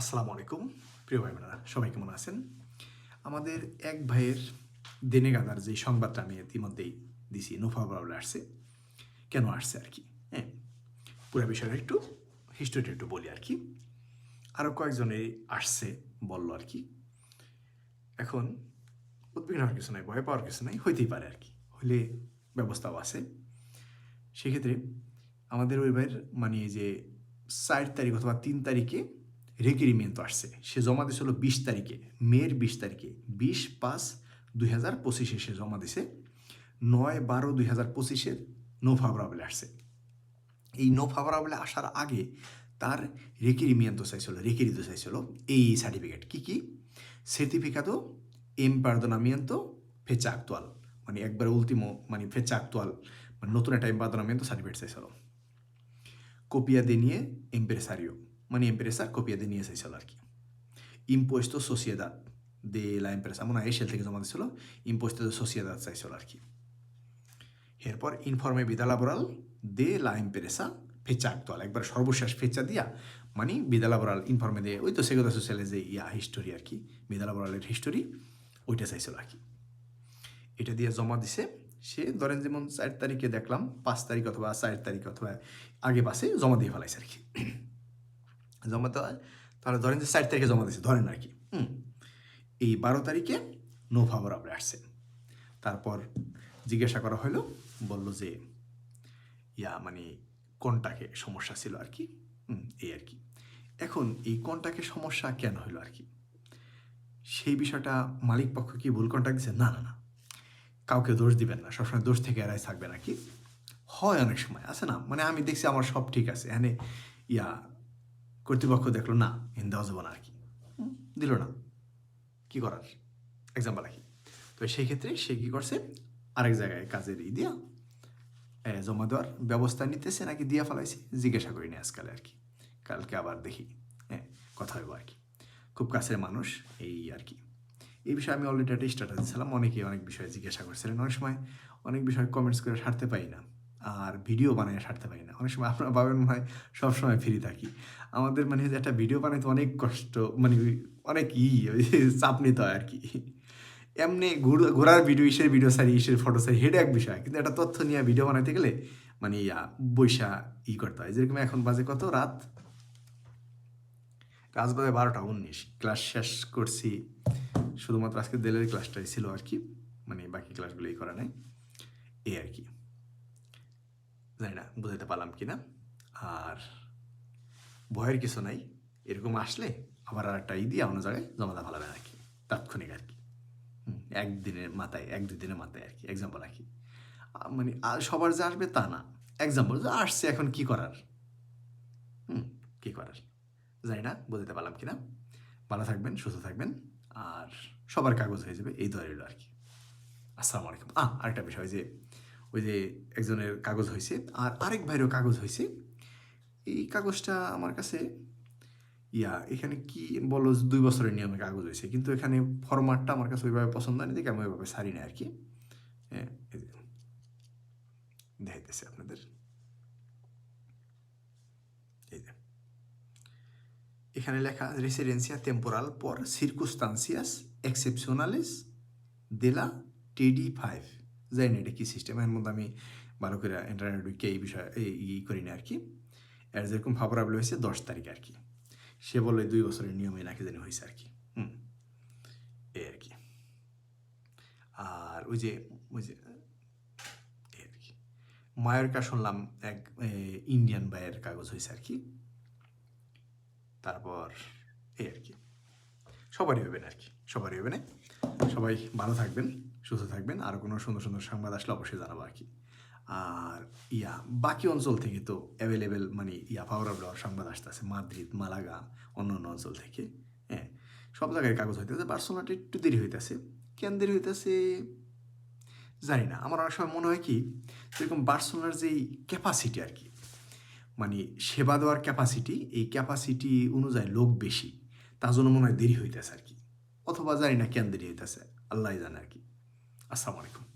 আসসালামু আলাইকুম। প্রিয় ভাই বোনেরা, সবাই কেমন আছেন? আমাদের এক ভাইয়ের দেনে গাদার যে সংবাদটা আমি ইতিমধ্যেই দিছি, নোফা বরাবর আসছে। কেন আসছে আর কি? হ্যাঁ পুরো বিষয়টা একটু হিস্টোরিটা একটু বলি আর কি। আরও কয়েকজনের আসছে বলল আর কি, এখন উদ্বিগ্ন হওয়ার কিছু নাই, ভয় পাওয়ার কিছু নাই, হইতেই পারে আর কি, হইলে ব্যবস্থাও আছে। সেক্ষেত্রে আমাদের ওই ভাইয়ের মানে যে চার তারিখ অথবা তিন তারিখে রেকিরিমেন্ট আসছে। সে জমা দিয়েছিল বিশ তারিখে, মের বিশ তারিখে। বিশ পাঁচ দুই হাজার পঁচিশে সে জমা দিছে, নয় বারো দুই হাজার পঁচিশের নো ফাভরাবলে আসছে। এই নো ফাভরাবলে আসার আগে তার রেকিরিমিয়ান্ত চাইছিল রেকিরিত চাইছিল এই সার্টিফিকেট। কি কি? সার্টিফিকাতো এম্পার্দনামিয়ান্ত, ফেচা আক্তুয়াল। মানে একবার উল্টিমো মানে ফেচা আক্তুয়াল। মানে নতুন একটা এম্পার্দনামিয়ান্ত সার্টিফিকেট চাইছিল। copia নিয়ে nie empresario মানে empresa copia de চাইছিল আর কি impuesto sociedad, de la empresa মনে হয় এশিয়াল থেকে জমা দিয়েছিল impuesto de sociedad চাইছিল আর কি এরপর ইনফর্মে বিদা লাবোরাল দে লা এম্প্রেসা ফেচা আক্তুয়াল একবার সর্বশেষ ফেচা দিয়া মানে বিদা লাবোরাল ইনফর্মে দিয়ে ওই তো সেগোদা সোশ্যালে যে ইয়া হিস্টোরি আর কি বিদা লাবোরালের হিস্টোরি ওইটা চাইছিল আর কি এটা দিয়ে জমা দিছে সে ধরেন যেমন চার তারিখে দেখলাম পাঁচ তারিখ অথবা চার তারিখ অথবা আগে পাশে জমা দিয়ে ফেলাইছে আর কি জমা দেওয়া তাহলে ধরেন যে চার তারিখে জমা দিয়েছে, ধরেন আর কি। হুম। এই বারো তারিখে নো ফাভরাবলে আসছে তারপর জিজ্ঞাসা করা হলো, বলল যে, ইয়া মানে কোনটাকে সমস্যা ছিল আর কি? হুম, এই আর কি। এখন এই কোনটাকে সমস্যা কেন হলো আর কি? সেই বিষয়টা মালিক পক্ষ কি ভুল কন্ট্যাক্ট দিচ্ছে না না না। কাউকে দোষ দিবেন না। সবসময় দোষ থেকে এড়াই থাকবে নাকি হয় অনেক সময়, আছে না? মানে আমি দেখছি আমার সব ঠিক আছে। এখানে ইয়া কর্তৃপক্ষ দেখল না হিন দেওয়া যাব না আর কি। দিল না। কি করার? এক্সাম্পল রাখি। তো সেই ক্ষেত্রে সে কি করছে? আরেক জায়গায় কাজের ই দিয়া জমা দেওয়ার ব্যবস্থা নিতেছে নাকি দিয়া ফেলাইছে? জিজ্ঞাসা করিনি আজকাল আর কি। কালকে আবার দেখি হ্যাঁ কথা হইব আর কি। খুব কাছের মানুষ এই আর কি। এই বিষয়ে আমি অলরেডি একটা স্ট্যাটাস দিয়েছিলাম অনেকেই অনেক বিষয়ে জিজ্ঞাসা করছিলেন। অনেক সময় অনেক বিষয় কমেন্টস করে সারতে পারি না। আর ভিডিও বানায় সারতে পারি না। অনেক সময় আপনারা ভাবেন মনে হয় সবসময় ফ্রি থাকি। আমাদের মানে একটা ভিডিও বানাইতে অনেক কষ্ট মানে অনেক ই চাপ নিতে হয় আর কি এমনি ঘুর- ঘোরার ভিডিও, ইসের ভিডিও সারি, ইসের ফটো সারি হেডে এক বিষয়। কিন্তু একটা তথ্য নিয়ে ভিডিও বানাইতে গেলে মানে ইয়া, বৈশা ই করতে হয়। যেরকম এখন বাজে কত? রাত রাত বাজে বারোটা উনিশ। ক্লাস শেষ করছি। শুধুমাত্র আজকে দেলের ক্লাসটাই ছিল আর কি মানে বাকি ক্লাসগুলো এই করা নাই। এই আর কি জানি না বুঝাতে পারলাম কি না। আর ভয়ের কিছু নাই, এরকম আসলে আবার আর একটা ই দিয়ে অন্য জায়গায় জমা দেওয়া ভালো হবে আর কি তাৎক্ষণিক আর কি। একদিনের মাথায়, এক দুই দিনের মাথায় আর কি এক্সাম্পল আর কি মানে সবার যে আসবে তা না। এক্সাম্পল যে আসছে, এখন কি করার? হুম, কি করার? জানি না বুঝতে পারলাম কিনা ভালো থাকবেন, সুস্থ থাকবেন, আর সবার কাগজ হয়ে যাবে, এই দয়া আর কি। আসসালামু আলাইকুম। আহ, আরেকটা বিষয় যে ওই যে একজনের কাগজ হয়েছে আর আরেক ভাইয়েরও কাগজ হয়েছে এই কাগজটা আমার কাছে, ইয়া, এখানে কি বলো দুই বছরের নিয়মে কাগজ হয়েছে কিন্তু এখানে ফরম্যাটটা আমার কাছে ওইভাবে পছন্দ হয়নি, দেখে আমি ওইভাবে সারি না আর কি হ্যাঁ দেখাইতেছি আপনাদের। এখানে লেখা রেসিডেন্সিয়া টেম্পোরাল পর সিরকুস্তান্সিয়াস এক্সেপশনালিস দেলা টিডি ফাইভ জানি না এটা কী সিস্টেম এর মধ্যে আমি ভালো করে ইন্টারনেট ঢুকে এই বিষয়ে ই করি না আর কি এর যেরকম ফাভরাবল হয়েছে, দশ তারিখ আর কি সে বলে দুই বছরের নিয়মে নাকি জানি হয়েছে আর কি হুম এই আর কি আর ওই যে ওই যে এই আর কি শুনলাম এক ইন্ডিয়ান ভাইয়ের কাগজ হয়েছে আর কি তারপর এই আর কি সবারই হবে না আর কি সবারই হবে না। সবাই ভালো থাকবেন। সুস্থ থাকবেন, আর কোনো সুন্দর সুন্দর সংবাদ আসলে অবশ্যই জানাব আর কি। আর ইয়া, বাকি অঞ্চল থেকে তো অ্যাভেলেবেল মানে ইয়া ফাওরাবল সংবাদ আসতেছে, মাদ্রিদ, মালাগা, অন্য অন্য অঞ্চল থেকে হ্যাঁ। সব জায়গায় কাগজ হইতেছে বার্সোনাটা একটু দেরি হইতেছে। কেন দেরি হইতেছে? জানি না। আমার অনেক সময় মনে হয় কি, যেরকম বার্সোনার যেই ক্যাপাসিটি আর কি মানে সেবা দেওয়ার ক্যাপাসিটি এই ক্যাপাসিটি অনুযায়ী লোক বেশি, তার জন্য মনে হয় দেরি হইতেছে আর কি। অথবা জানি না কেন দেরি হইতেছে আল্লাহ জানে আর কি। আসসালামু আলাইকুম।